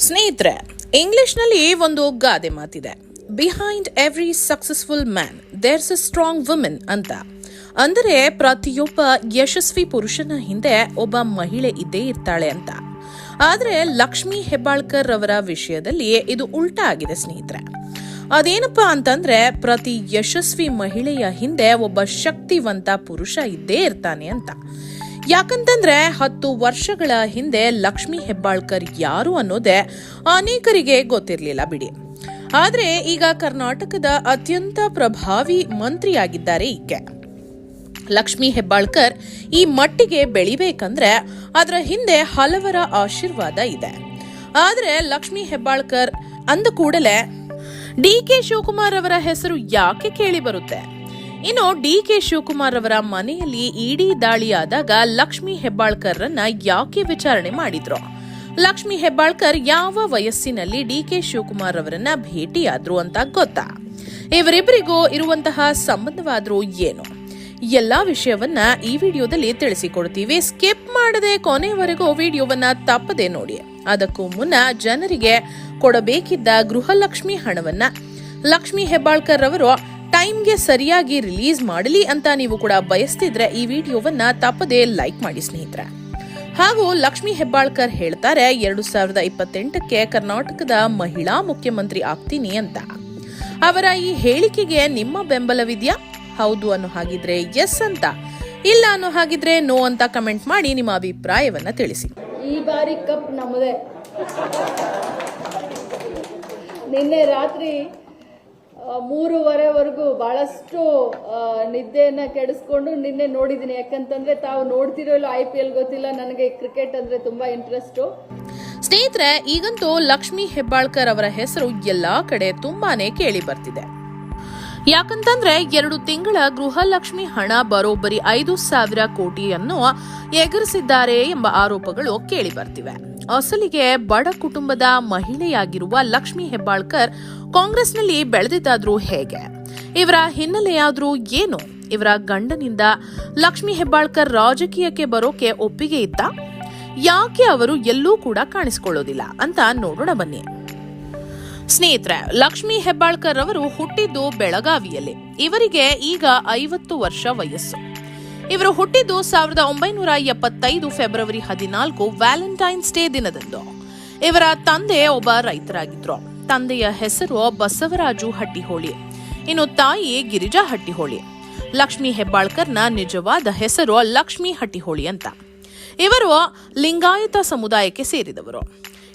ಸ್ನೇಹಿತರೆ, ಇಂಗ್ಲಿಷ್ನಲ್ಲಿ ಒಂದು ಗಾದೆ ಮಾತಿದೆ. Behind every successful man there's a strong women ಅಂತ. ಅಂದರೆ, ಪ್ರತಿಯೊಬ್ಬ ಯಶಸ್ವಿ ಪುರುಷನ ಹಿಂದೆ ಒಬ್ಬ ಮಹಿಳೆ ಇದ್ದೇ ಇರ್ತಾಳೆ ಅಂತ. ಆದರೆ, ಲಕ್ಷ್ಮಿ ಹೆಬ್ಬಾಳ್ಕರ್ ಅವರ ವಿಷಯದಲ್ಲಿ ಇದು ಉಲ್ಟಾ ಆಗಿದೆ ಸ್ನೇಹಿತರೆ. ಅದೇನಪ್ಪ ಅಂತಂದ್ರೆ, ಪ್ರತಿ ಯಶಸ್ವಿ ಮಹಿಳೆಯ ಹಿಂದೆ ಒಬ್ಬ ಶಕ್ತಿವಂತ ಪುರುಷ ಇದ್ದೇ ಇರ್ತಾನೆ ಅಂತ. ಯಾಕಂತಂದ್ರೆ ಹತ್ತು ವರ್ಷಗಳ ಹಿಂದೆ ಲಕ್ಷ್ಮಿ ಹೆಬ್ಬಾಳ್ಕರ್ ಯಾರು ಅನ್ನೋದೇ ಅನೇಕರಿಗೆ ಗೊತ್ತಿರಲಿಲ್ಲ ಬಿಡಿ. ಆದ್ರೆ ಈಗ ಕರ್ನಾಟಕದ ಅತ್ಯಂತ ಪ್ರಭಾವಿ ಮಂತ್ರಿಯಾಗಿದ್ದಾರೆ ಈಕೆ. ಲಕ್ಷ್ಮಿ ಹೆಬ್ಬಾಳ್ಕರ್ ಈ ಮಟ್ಟಿಗೆ ಬೆಳಿಬೇಕಂದ್ರೆ ಅದರ ಹಿಂದೆ ಹಲವರ ಆಶೀರ್ವಾದ ಇದೆ. ಆದರೆ ಲಕ್ಷ್ಮಿ ಹೆಬ್ಬಾಳ್ಕರ್ ಅಂದ ಕೂಡಲೇ ಡಿ ಕೆ ಶಿವಕುಮಾರ್ ಅವರ ಹೆಸರು ಯಾಕೆ ಕೇಳಿ ಬರುತ್ತೆ? ಇನ್ನು ಡಿ ಕೆ ಶಿವಕುಮಾರ್ ಅವರ ಮನೆಯಲ್ಲಿ ಇಡಿ ದಾಳಿಯಾದಾಗ ಲಕ್ಷ್ಮಿ ಹೆಬ್ಬಾಳ್ಕರ್ರನ್ನ ಯಾಕೆ ವಿಚಾರಣೆ ಮಾಡಿದ್ರು? ಲಕ್ಷ್ಮಿ ಹೆಬ್ಬಾಳ್ಕರ್ ಯಾವ ವಯಸ್ಸಿನಲ್ಲಿ ಡಿ ಕೆ ಶಿವಕುಮಾರ್ ಅವರನ್ನ ಭೇಟಿಯಾದ್ರು ಅಂತ ಗೊತ್ತಾ? ಇವರಿಬ್ಬರಿಗೂ ಇರುವಂತಹ ಸಂಬಂಧವಾದ್ರೂ ಏನು? ಎಲ್ಲಾ ವಿಷಯವನ್ನ ಈ ವಿಡಿಯೋದಲ್ಲಿ ತಿಳಿಸಿಕೊಡ್ತೀವಿ. ಸ್ಕಿಪ್ ಮಾಡದೆ ಕೊನೆವರೆಗೂ ವಿಡಿಯೋವನ್ನ ತಪ್ಪದೆ ನೋಡಿ. ಅದಕ್ಕೂ ಮುನ್ನ ಜನರಿಗೆ ಕೊಡಬೇಕಿದ್ದ ಗೃಹಲಕ್ಷ್ಮಿ ಹಣವನ್ನ ಲಕ್ಷ್ಮಿ ಹೆಬ್ಬಾಳ್ಕರ್ ಅವರು ಟೈಮ್ಗೆ ಸರಿಯಾಗಿ ರಿಲೀಸ್ ಮಾಡಲಿ ಅಂತ ನೀವು ಕೂಡ ಬಯಸ್ತಿದ್ರೆ ಈ ವಿಡಿಯೋವನ್ನ ತಪ್ಪದೇ ಲೈಕ್ ಮಾಡಿ ಸ್ನೇಹಿತರೆ. ಹಾಗೂ ಲಕ್ಷ್ಮಿ ಹೆಬ್ಬಾಳ್ಕರ್ ಹೇಳ್ತಾರೆ, ಎರಡು ಸಾವಿರದ ಇಪ್ಪತ್ತೆಂಟಕ್ಕೆ ಕರ್ನಾಟಕದ ಮಹಿಳಾ ಮುಖ್ಯಮಂತ್ರಿ ಆಗ್ತೀನಿ ಅಂತ. ಅವರ ಈ ಹೇಳಿಕೆಗೆ ನಿಮ್ಮ ಬೆಂಬಲವಿದೆಯಾ? ಹೌದು ಅನ್ನೋ ಹಾಗಿದ್ರೆ ಎಸ್ ಅಂತ. ಇಲ್ಲ ಅನ್ನೋ ಹಾಗಿದ್ರೆ ನೋ ಅಂತ ಕಮೆಂಟ್ ಮಾಡಿ ನಿಮ್ಮ ಅಭಿಪ್ರಾಯವನ್ನ ತಿಳಿಸಿ. ಈ ಬಾರಿ ಕಪ್ ನಮ್ಮದೇ ನಿನ್ನೆ ರಾತ್ರಿ ಮೂರುವರೆವರೆಗೂ ಬಹಳಷ್ಟು ನಿದ್ದೆಯನ್ನ ಕೆಡಿಸ್ಕೊಂಡು ನಿನ್ನೆ ನೋಡಿದ್ದೀನಿ. ಯಾಕಂತಂದ್ರೆ ತಾವು ನೋಡ್ತಿರೋ ಐ ಪಿ ಎಲ್ ಗೊತ್ತಿಲ್ಲ. ನನಗೆ ಕ್ರಿಕೆಟ್ ಅಂದ್ರೆ ತುಂಬಾ ಇಂಟ್ರೆಸ್ಟು ಸ್ನೇಹಿತರೆ, ಈಗಂತೂ ಲಕ್ಷ್ಮಿ ಹೆಬ್ಬಾಳ್ಕರ್ ಅವರ ಹೆಸರು ಎಲ್ಲಾ ಕಡೆ ತುಂಬಾನೇ ಕೇಳಿ ಬರ್ತಿದೆ. ಯಾಕಂತಂದ್ರೆ, ಎರಡು ತಿಂಗಳ ಗೃಹಲಕ್ಷ್ಮಿ ಹಣ ಬರೋಬ್ಬರಿ ಐದು ಸಾವಿರ ಕೋಟಿಯನ್ನು ಎಗರಿಸಿದ್ದಾರೆ ಎಂಬ ಆರೋಪಗಳು ಕೇಳಿ ಬರ್ತಿವೆ. ಅಸಲಿಗೆ ಬಡ ಕುಟುಂಬದ ಮಹಿಳೆಯಾಗಿರುವ ಲಕ್ಷ್ಮಿ ಹೆಬ್ಬಾಳ್ಕರ್ ಕಾಂಗ್ರೆಸ್ನಲ್ಲಿ ಬೆಳೆದಿದ್ದಾದ್ರೂ ಹೇಗೆ? ಇವರ ಹಿನ್ನೆಲೆಯಾದ್ರೂ ಏನು? ಇವರ ಗಂಡನಿಂದ ಲಕ್ಷ್ಮಿ ಹೆಬ್ಬಾಳ್ಕರ್ ರಾಜಕೀಯಕ್ಕೆ ಬರೋಕೆ ಒಪ್ಪಿಗೆ ಇತ್ತಾ? ಯಾಕೆ ಅವರು ಎಲ್ಲೂ ಕೂಡ ಕಾಣಿಸಿಕೊಳ್ಳೋದಿಲ್ಲ ಅಂತ ನೋಡೋಣ ಬನ್ನಿ. ಸ್ನೇಹಿತರೆ, ಲಕ್ಷ್ಮಿ ಹೆಬ್ಬಾಳ್ಕರ್ ಅವರು ಹುಟ್ಟಿದ್ದು ಬೆಳಗಾವಿಯಲ್ಲಿ. ಇವರಿಗೆ ಈಗ ಐವತ್ತು ವರ್ಷ ವಯಸ್ಸು. ಇವರು ಹುಟ್ಟಿದ್ದು ಸಾವಿರದ ಒಂಬೈನೂರ ಎಪ್ಪತ್ತೈದು ಫೆಬ್ರವರಿ ಹದಿನಾಲ್ಕು ವ್ಯಾಲೆಂಟೈನ್ಸ್ ಡೇ ದಿನದಂದು. ಇವರ ತಂದೆ ಒಬ್ಬ ರೈತರಾಗಿದ್ರು. ತಂದೆಯ ಹೆಸರು ಬಸವರಾಜು ಹಟ್ಟಿಹೋಳಿ. ಇನ್ನು ತಾಯಿ ಗಿರಿಜಾ ಹಟ್ಟಿಹೋಳಿ. ಲಕ್ಷ್ಮಿ ಹೆಬ್ಬಾಳ್ಕರ್ನ ನಿಜವಾದ ಹೆಸರು ಲಕ್ಷ್ಮಿ ಹಟ್ಟಿಹೋಳಿ ಅಂತ. ಇವರು ಲಿಂಗಾಯತ ಸಮುದಾಯಕ್ಕೆ ಸೇರಿದವರು.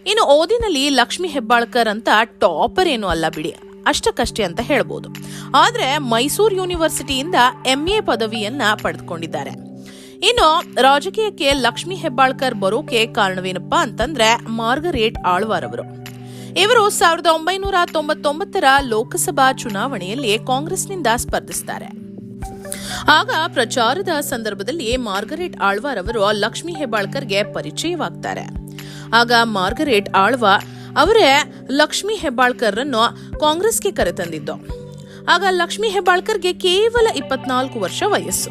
ಇನ್ನು ಓದಿನಲ್ಲಿ ಲಕ್ಷ್ಮಿ ಹೆಬ್ಬಾಳ್ಕರ್ ಅಂತ ಟಾಪರ್ ಏನು ಅಲ್ಲ ಬಿಡಿ, ಅಷ್ಟಕ್ಕಷ್ಟೇ ಅಂತ ಹೇಳ್ಬೋದು. ಆದರೆ ಮೈಸೂರು ಯೂನಿವರ್ಸಿಟಿಯಿಂದ ಎಂಎ ಪದವಿಯನ್ನ ಪಡೆದುಕೊಂಡಿದ್ದಾರೆ. ಇನ್ನು ರಾಜಕೀಯಕ್ಕೆ ಲಕ್ಷ್ಮಿ ಹೆಬ್ಬಾಳ್ಕರ್ ಬರೋಕೆ ಕಾರಣವೇನಪ್ಪ ಅಂತಂದ್ರೆ ಮಾರ್ಗರೇಟ್ ಆಳ್ವಾರ್ ಅವರು. ಇವರು ಸಾವಿರದ ಒಂಬೈನೂರ ತೊಂಬತ್ತೊಂಬತ್ತರ ಲೋಕಸಭಾ ಚುನಾವಣೆಯಲ್ಲಿ ಕಾಂಗ್ರೆಸ್ನಿಂದ ಸ್ಪರ್ಧಿಸುತ್ತಾರೆ ಆಗ ಪ್ರಚಾರದ ಸಂದರ್ಭದಲ್ಲಿ ಮಾರ್ಗರೇಟ್ ಆಳ್ವಾರ್ ಅವರು ಲಕ್ಷ್ಮಿ ಹೆಬ್ಬಾಳ್ಕರ್ಗೆ ಪರಿಚಯವಾಗ್ತಾರೆ. ಆಗ ಮಾರ್ಗರೇಟ್ ಆಳ್ವ ಅವರೇ ಲಕ್ಷ್ಮಿ ಹೆಬ್ಬಾಳ್ಕರ್ರನ್ನು ಕಾಂಗ್ರೆಸ್ಗೆ ಕರೆತಂದಿದ್ದು. ಆಗ ಲಕ್ಷ್ಮಿ ಹೆಬ್ಬಾಳ್ಕರ್ಗೆ ಕೇವಲ ಇಪ್ಪತ್ನಾಲ್ಕು ವರ್ಷ ವಯಸ್ಸು.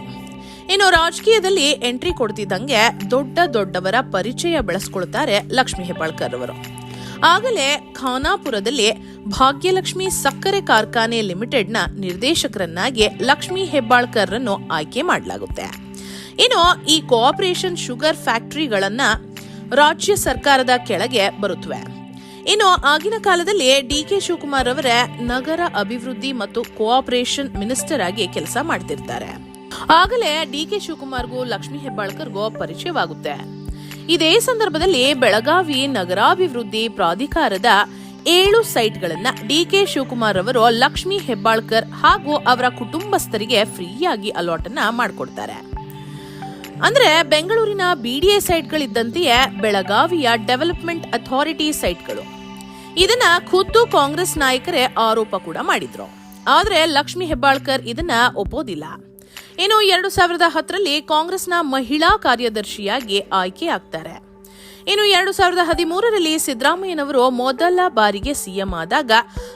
ಇನ್ನು ರಾಜಕೀಯದಲ್ಲಿ ಎಂಟ್ರಿ ಕೊಡ್ತಿದ್ದಂಗೆ ದೊಡ್ಡ ದೊಡ್ಡವರ ಪರಿಚಯ ಬೆಳೆಸ್ಕೊಳ್ತಾರೆ ಲಕ್ಷ್ಮಿ ಹೆಬ್ಬಾಳ್ಕರ್ ಅವರು. ಆಗಲೇ ಖಾನಾಪುರದಲ್ಲಿ ಭಾಗ್ಯಲಕ್ಷ್ಮಿ ಸಕ್ಕರೆ ಕಾರ್ಖಾನೆ ಲಿಮಿಟೆಡ್ನ ನಿರ್ದೇಶಕರನ್ನಾಗಿ ಲಕ್ಷ್ಮಿ ಹೆಬ್ಬಾಳ್ಕರ್ರನ್ನು ಆಯ್ಕೆ ಮಾಡಲಾಗುತ್ತೆ. ಇನ್ನು ಈ ಕೋಆಪರೇಷನ್ ಶುಗರ್ ಫ್ಯಾಕ್ಟರಿಗಳನ್ನ ರಾಜ್ಯ ಸರ್ಕಾರದ ಕೆಳಗೆ ಬರುತ್ತವೆ. ಇನ್ನು ಆಗಿನ ಕಾಲದಲ್ಲಿ ಡಿ ಕೆ ಶಿವಕುಮಾರ್ ಅವರೇ ನಗರ ಅಭಿವೃದ್ಧಿ ಮತ್ತು ಕೋಆಪರೇಷನ್ ಮಿನಿಸ್ಟರ್ ಆಗಿ ಕೆಲಸ ಮಾಡ್ತಿರ್ತಾರೆ. ಆಗಲೇ ಡಿ ಕೆ ಶಿವಕುಮಾರ್ಗೂ ಲಕ್ಷ್ಮೀ ಹೆಬ್ಬಾಳ್ಕರ್ಗೂ ಪರಿಚಯವಾಗುತ್ತೆ. ಇದೇ ಸಂದರ್ಭದಲ್ಲಿ ಬೆಳಗಾವಿ ನಗರಾಭಿವೃದ್ಧಿ ಪ್ರಾಧಿಕಾರದ ಏಳು ಸೈಟ್ಗಳನ್ನು ಡಿ ಕೆ ಶಿವಕುಮಾರ್ ಅವರು, ಲಕ್ಷ್ಮಿ ಹೆಬ್ಬಾಳ್ಕರ್ ಹಾಗೂ ಅವರ ಕುಟುಂಬಸ್ಥರಿಗೆ ಫ್ರೀಯಾಗಿ ಅಲಾಟ್ ಅನ್ನ ಮಾಡಿಕೊಡ್ತಾರೆ. ಅಂದ್ರೆ ಬೆಂಗಳೂರಿನ ಬಿಡಿಎ ಸೈಟ್ಗಳಿದ್ದಂತೆಯೇ ಬೆಳಗಾವಿಯ ಡೆವಲಪ್ಮೆಂಟ್ ಅಥಾರಿಟಿ ಸೈಟ್ಗಳು. ಇದನ್ನ ಖುದ್ದು ಕಾಂಗ್ರೆಸ್ ನಾಯಕರೇ ಆರೋಪ ಕೂಡ ಮಾಡಿದ್ರು. ಆದರೆ ಲಕ್ಷ್ಮಿ ಹೆಬ್ಬಾಳ್ಕರ್ ಇದನ್ನ ಒಪ್ಪೋದಿಲ್ಲ. ಇನ್ನು ಎರಡು ಸಾವಿರದ ಹತ್ತರಲ್ಲಿ ಕಾಂಗ್ರೆಸ್ನ ಮಹಿಳಾ ಕಾರ್ಯದರ್ಶಿಯಾಗಿ ಆಯ್ಕೆಯಾಗ್ತಾರೆ. ಇನ್ನು ಎರಡು ಸಾವಿರದ ಹದಿಮೂರರಲ್ಲಿ ಸಿದ್ದರಾಮಯ್ಯನವರು ಮೊದಲ ಬಾರಿಗೆ ಸಿಎಂ ಆದಾಗ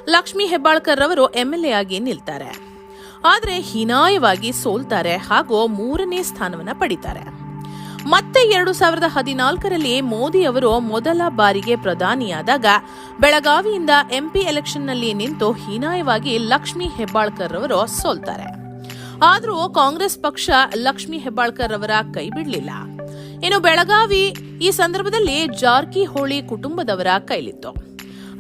ಲಕ್ಷ್ಮಿ ಹೆಬ್ಬಾಳ್ಕರ್ ಅವರು ಎಂಎಲ್ಎ ಆಗಿ ನಿಲ್ತಾರೆ. ಆದರೆ ಹೀನಾಯವಾಗಿ ಸೋಲ್ತಾರೆ ಹಾಗೂ ಮೂರನೇ ಸ್ಥಾನವನ್ನು ಪಡಿತಾರೆ. ಮತ್ತೆ ಎರಡು ಸಾವಿರದ ಹದಿನಾಲ್ಕರಲ್ಲಿ ಮೋದಿ ಅವರು ಮೊದಲ ಬಾರಿಗೆ ಪ್ರಧಾನಿಯಾದಾಗ ಬೆಳಗಾವಿಯಿಂದ ಎಂಪಿ ಎಲೆಕ್ಷನ್ನಲ್ಲಿ ನಿಂತು ಹೀನಾಯವಾಗಿ ಲಕ್ಷ್ಮಿ ಹೆಬ್ಬಾಳ್ಕರ್ ಅವರು ಸೋಲ್ತಾರೆ. ಆದರೂ ಕಾಂಗ್ರೆಸ್ ಪಕ್ಷ ಲಕ್ಷ್ಮಿ ಹೆಬ್ಬಾಳ್ಕರ್ ಅವರ ಕೈ ಬಿಡಲಿಲ್ಲ ಇನ್ನು ಬೆಳಗಾವಿ ಈ ಸಂದರ್ಭದಲ್ಲಿ ಜಾರಕಿಹೊಳಿ ಕುಟುಂಬದವರ ಕೈಲಿತ್ತು.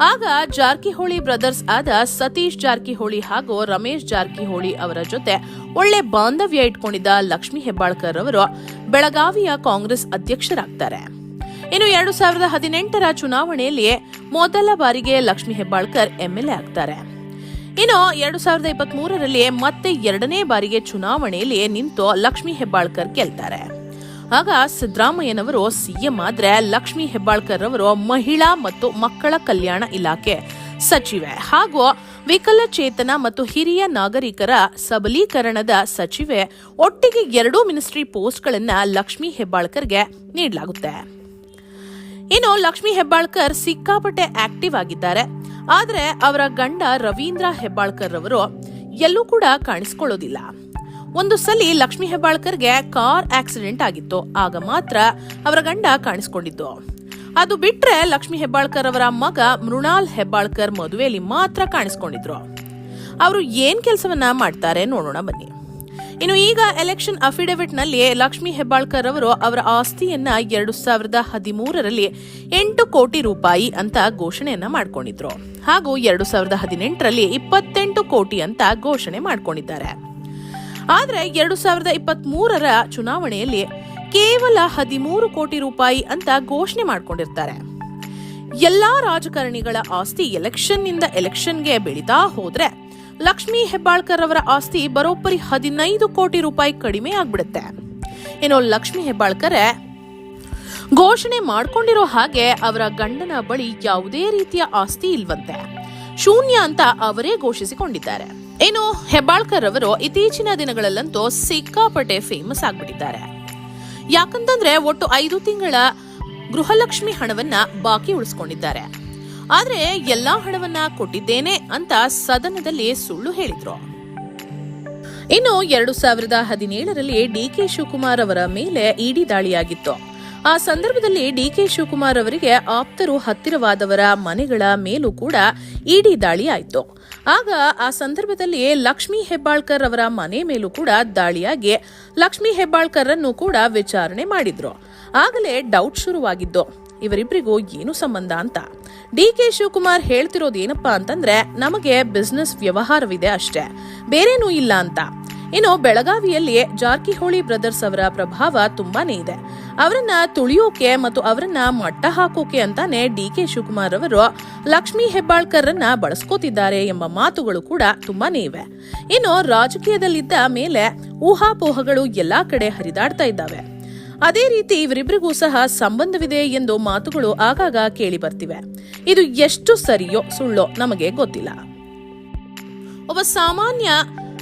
ಆಗ ಜಾರಕಿಹೊಳಿ ಬ್ರದರ್ಸ್ ಆದ ಸತೀಶ್ ಜಾರಕಿಹೊಳಿ ಹಾಗೂ ರಮೇಶ್ ಜಾರಕಿಹೊಳಿ ಅವರ ಜೊತೆ ಒಳ್ಳೆ ಬಾಂಧವ್ಯ ಇಟ್ಕೊಂಡಿದ್ದ ಲಕ್ಷ್ಮಿ ಹೆಬ್ಬಾಳ್ಕರ್ ಅವರು ಬೆಳಗಾವಿಯ ಕಾಂಗ್ರೆಸ್ ಅಧ್ಯಕ್ಷರಾಗ್ತಾರೆ. ಇನ್ನು ಎರಡು ಸಾವಿರದ ಹದಿನೆಂಟರ ಚುನಾವಣೆಯಲ್ಲಿ ಮೊದಲ ಬಾರಿಗೆ ಲಕ್ಷ್ಮಿ ಹೆಬ್ಬಾಳ್ಕರ್ ಎಂಎಲ್ಎ ಆಗ್ತಾರೆ. ಇನ್ನು ಎರಡು ಸಾವಿರದ ಇಪ್ಪತ್ತ್ ಮೂರರಲ್ಲಿ ಮತ್ತೆ ಎರಡನೇ ಬಾರಿಗೆ ಚುನಾವಣೆಯಲ್ಲಿ ನಿಂತು ಲಕ್ಷ್ಮಿ ಹೆಬ್ಬಾಳ್ಕರ್ ಗೆಲ್ತಾರೆ. ಆಗ ಸಿದ್ದರಾಮಯ್ಯನವರು ಸಿಎಂ ಆದ್ರೆ ಲಕ್ಷ್ಮಿ ಹೆಬ್ಬಾಳ್ಕರ್ ಅವರು ಮಹಿಳಾ ಮತ್ತು ಮಕ್ಕಳ ಕಲ್ಯಾಣ ಇಲಾಖೆ ಸಚಿವೆ ಹಾಗೂ ವಿಕಲಚೇತನ ಮತ್ತು ಹಿರಿಯ ನಾಗರಿಕರ ಸಬಲೀಕರಣದ ಸಚಿವೆ. ಒಟ್ಟಿಗೆ ಎರಡೂ ಮಿನಿಸ್ಟ್ರಿ ಪೋಸ್ಟ್ಗಳನ್ನು ಲಕ್ಷ್ಮಿ ಹೆಬ್ಬಾಳ್ಕರ್ಗೆ ನೀಡಲಾಗುತ್ತೆ. ಇನ್ನು ಲಕ್ಷ್ಮಿ ಹೆಬ್ಬಾಳ್ಕರ್ ಸಿಕ್ಕಾಪಟ್ಟೆ ಆಕ್ಟಿವ್ ಆಗಿದ್ದಾರೆ. ಆದ್ರೆ ಅವರ ಗಂಡ ರವೀಂದ್ರ ಹೆಬ್ಬಾಳ್ಕರ್ ಅವರು ಎಲ್ಲೂ ಕೂಡ ಕಾಣಿಸ್ಕೊಳ್ಳೋದಿಲ್ಲ. ಒಂದು ಸಲಿ ಲಕ್ಷ್ಮಿ ಹೆಬ್ಬಾಳ್ಕರ್ಗೆ ಕಾರ್ ಆಕ್ಸಿಡೆಂಟ್ ಆಗಿತ್ತು. ಆಗ ಮಾತ್ರ ಅವರ ಗಂಡ ಕಾಣಿಸ್ಕೊಂಡಿದ್ದು. ಅದು ಬಿಟ್ರೆ ಲಕ್ಷ್ಮಿ ಹೆಬ್ಬಾಳ್ಕರ್ ಅವರ ಮಗ ಮೃಣಾಲ್ ಹೆಬ್ಬಾಳ್ಕರ್ ಮದುವೆಯಲ್ಲಿ ಮಾತ್ರ ಕಾಣಿಸ್ಕೊಂಡಿದ್ರು. ಅವರು ಏನ್ ಕೆಲಸವನ್ನ ಮಾಡ್ತಾರೆ ನೋಡೋಣ ಬನ್ನಿ. ಇನ್ನು ಈಗ ಎಲೆಕ್ಷನ್ ಅಫಿಡವಿಟ್ನಲ್ಲಿ ಲಕ್ಷ್ಮಿ ಹೆಬ್ಬಾಳ್ಕರ್ ಅವರು ಅವರ ಆಸ್ತಿಯನ್ನ ಎರಡು ಸಾವಿರದ ಹದಿಮೂರರಲ್ಲಿ ಎಂಟು ಕೋಟಿ ರೂಪಾಯಿ ಅಂತ ಘೋಷಣೆಯನ್ನ ಮಾಡ್ಕೊಂಡಿದ್ರು. ಹಾಗೂ ಎರಡು ಸಾವಿರದ ಹದಿನೆಂಟರಲ್ಲಿ ಇಪ್ಪತ್ತೆಂಟು ಕೋಟಿ ಅಂತ ಘೋಷಣೆ ಮಾಡ್ಕೊಂಡಿದ್ದಾರೆ. ಆದರೆ ಎರಡು ಸಾವಿರದ ಇಪ್ಪತ್ತ್ ಮೂರರ ಚುನಾವಣೆಯಲ್ಲಿ ಕೇವಲ ಹದಿಮೂರು ಕೋಟಿ ರೂಪಾಯಿ ಅಂತ ಘೋಷಣೆ ಮಾಡ್ಕೊಂಡಿರ್ತಾರೆ. ಎಲ್ಲಾ ರಾಜಕಾರಣಿಗಳ ಆಸ್ತಿ ಎಲೆಕ್ಷನ್ನಿಂದ ಎಲೆಕ್ಷನ್ಗೆ ಬೆಳೀತಾ ಹೋದ್ರೆ ಲಕ್ಷ್ಮಿ ಹೆಬ್ಬಾಳ್ಕರ್ ಅವರ ಆಸ್ತಿ ಬರೋಬ್ಬರಿ ಹದಿನೈದು ಕೋಟಿ ರೂಪಾಯಿ ಕಡಿಮೆ ಆಗ್ಬಿಡುತ್ತೆ. ಇನ್ನು ಲಕ್ಷ್ಮಿ ಹೆಬ್ಬಾಳ್ಕರ್, ಘೋಷಣೆ ಮಾಡ್ಕೊಂಡಿರೋ ಹಾಗೆ ಅವರ ಗಂಡನ ಬಳಿ ಯಾವುದೇ ರೀತಿಯ ಆಸ್ತಿ ಇಲ್ವಂತೆ. ಶೂನ್ಯ ಅಂತ ಅವರೇ ಘೋಷಿಸಿಕೊಂಡಿದ್ದಾರೆ. ಇನ್ನು ಹೆಬ್ಬಾಳ್ಕರ್ ಅವರು ಇತ್ತೀಚಿನ ದಿನಗಳಲ್ಲಂತೂ ಸಿಕ್ಕಾಪಟ್ಟೆ ಫೇಮಸ್ ಆಗ್ಬಿಟ್ಟಿದ್ದಾರೆ. ಯಾಕಂತಂದ್ರೆ ಒಟ್ಟು ಐದು ತಿಂಗಳ ಗೃಹಲಕ್ಷ್ಮಿ ಹಣವನ್ನ ಬಾಕಿ ಉಳಿಸ್ಕೊಂಡಿದ್ದಾರೆ. ಆದ್ರೆ ಎಲ್ಲಾ ಹಣವನ್ನ ಕೊಟ್ಟಿದ್ದೇನೆ ಅಂತ ಸದನದಲ್ಲಿ ಸುಳ್ಳು ಹೇಳಿದ್ರು. ಇನ್ನು ಎರಡು ಸಾವಿರದ ಹದಿನೇಳರಲ್ಲಿ ಡಿಕೆ ಶಿವಕುಮಾರ್ ಅವರ ಮೇಲೆ ಇಡಿ ದಾಳಿಯಾಗಿತ್ತು. ಆ ಸಂದರ್ಭದಲ್ಲಿ ಡಿ ಕೆ ಶಿವಕುಮಾರ್ ಅವರಿಗೆ ಆಪ್ತರು ಹತ್ತಿರವಾದವರ ಮನೆಗಳ ಮೇಲೂ ಕೂಡ ಇಡಿ ದಾಳಿ ಆಯಿತು ಆಗ ಆ ಸಂದರ್ಭದಲ್ಲಿ ಲಕ್ಷ್ಮಿ ಹೆಬ್ಬಾಳ್ಕರ್ ಅವರ ಮನೆ ಮೇಲೂ ಕೂಡ ದಾಳಿಯಾಗಿ ಲಕ್ಷ್ಮಿ ಹೆಬ್ಬಾಳ್ಕರ್ ಅನ್ನು ಕೂಡ ವಿಚಾರಣೆ ಮಾಡಿದ್ರು. ಆಗಲೇ ಡೌಟ್ ಶುರುವಾಗಿದ್ದು ಇವರಿಬ್ಬರಿಗೂ ಏನು ಸಂಬಂಧ ಅಂತ. ಡಿ ಕೆ ಶಿವಕುಮಾರ್ ಹೇಳ್ತಿರೋದು ಏನಪ್ಪಾ ಅಂತಂದ್ರೆ, ನಮಗೆ ಬಿಸ್ನೆಸ್ ವ್ಯವಹಾರವಿದೆ ಅಷ್ಟೇ, ಬೇರೇನೂ ಇಲ್ಲ ಅಂತ. ಇನ್ನು ಬೆಳಗಾವಿಯಲ್ಲಿ ಜಾರಕಿಹೊಳಿ ಬ್ರದರ್ಸ್ ಅವರ ಪ್ರಭಾವ ತುಂಬಾನೇ ಇದೆ. ಅವರನ್ನ ತುಳಿಯೋಕೆ ಮತ್ತು ಅವರನ್ನ ಮಟ್ಟ ಹಾಕೋಕೆ ಅಂತಾನೆ ಡಿ ಕೆ ಶಿವಕುಮಾರ್ ಅವರು ಲಕ್ಷ್ಮಿ ಹೆಬ್ಬಾಳ್ಕರ್ ಅನ್ನ ಬಳಸ್ಕೋತಿದ್ದಾರೆ ಎಂಬ ಮಾತುಗಳು ಕೂಡ ತುಂಬಾನೇ ಇವೆ. ಇನ್ನು ರಾಜಕೀಯದಲ್ಲಿದ್ದ ಮೇಲೆ ಊಹಾಪೋಹಗಳು ಎಲ್ಲಾ ಕಡೆ ಹರಿದಾಡ್ತಾ ಇದ್ದಾವೆ. ಅದೇ ರೀತಿ ಇವರಿಬ್ಬರಿಗೂ ಸಹ ಸಂಬಂಧವಿದೆ ಎಂದು ಮಾತುಗಳು ಆಗಾಗ ಕೇಳಿ ಬರ್ತಿವೆ ಇದು ಎಷ್ಟು ಸರಿಯೋ ಸುಳ್ಳೋ ನಮಗೆ ಗೊತ್ತಿಲ್ಲ. ಒಬ್ಬ ಸಾಮಾನ್ಯ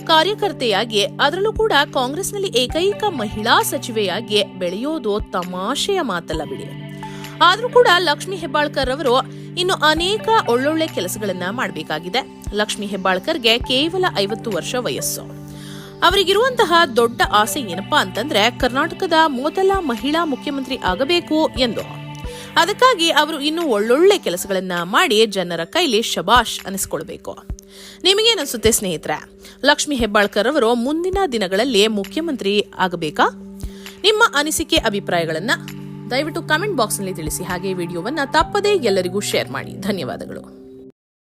ಕಾರ್ಯಕರ್ತೆಯಾಗಿ ಅದರಲ್ಲೂ ಕೂಡ ಕಾಂಗ್ರೆಸ್ನಲ್ಲಿ ಏಕೈಕ ಮಹಿಳಾ ಸಚಿವೆಯಾಗಿ ಬೆಳೆಯೋದು ತಮಾಷೆಯ ಮಾತಲ್ಲ ಬಿಡಿ. ಆದರೂ ಕೂಡ ಲಕ್ಷ್ಮಿ ಹೆಬ್ಬಾಳ್ಕರ್ ಅವರು ಇನ್ನು ಅನೇಕ ಒಳ್ಳೊಳ್ಳೆ ಕೆಲಸಗಳನ್ನ ಮಾಡಬೇಕಾಗಿದೆ. ಲಕ್ಷ್ಮಿ ಹೆಬ್ಬಾಳ್ಕರ್ಗೆ ಕೇವಲ ಐವತ್ತು ವರ್ಷ ವಯಸ್ಸು. ಅವರಿಗಿರುವಂತಹ ದೊಡ್ಡ ಆಸೆ ಏನಪ್ಪಾ ಅಂತಂದ್ರೆ ಕರ್ನಾಟಕದ ಮೊದಲ ಮಹಿಳಾ ಮುಖ್ಯಮಂತ್ರಿ ಆಗಬೇಕು ಎಂದು. ಅದಕ್ಕಾಗಿ ಅವರು ಇನ್ನು ಒಳ್ಳೊಳ್ಳೆ ಕೆಲಸಗಳನ್ನ ಮಾಡಿ ಜನರ ಕೈಲಿ ಶಬಾಷ್ ಅನಿಸ್ಕೊಳ್ಬೇಕು. ನಿಮಗೇನಿಸುತ್ತೆ ಸ್ನೇಹಿತರೆ, ಲಕ್ಷ್ಮಿ ಹೆಬ್ಬಾಳ್ಕರ್ ಅವರು ಮುಂದಿನ ದಿನಗಳಲ್ಲಿ ಮುಖ್ಯಮಂತ್ರಿ ಆಗಬೇಕಾ? ನಿಮ್ಮ ಅನಿಸಿಕೆ ಅಭಿಪ್ರಾಯಗಳನ್ನ ದಯವಿಟ್ಟು ಕಮೆಂಟ್ ಬಾಕ್ಸ್ನಲ್ಲಿ ತಿಳಿಸಿ, ಹಾಗೆ ವಿಡಿಯೋವನ್ನ ತಪ್ಪದೇ ಎಲ್ಲರಿಗೂ ಶೇರ್ ಮಾಡಿ. ಧನ್ಯವಾದಗಳು.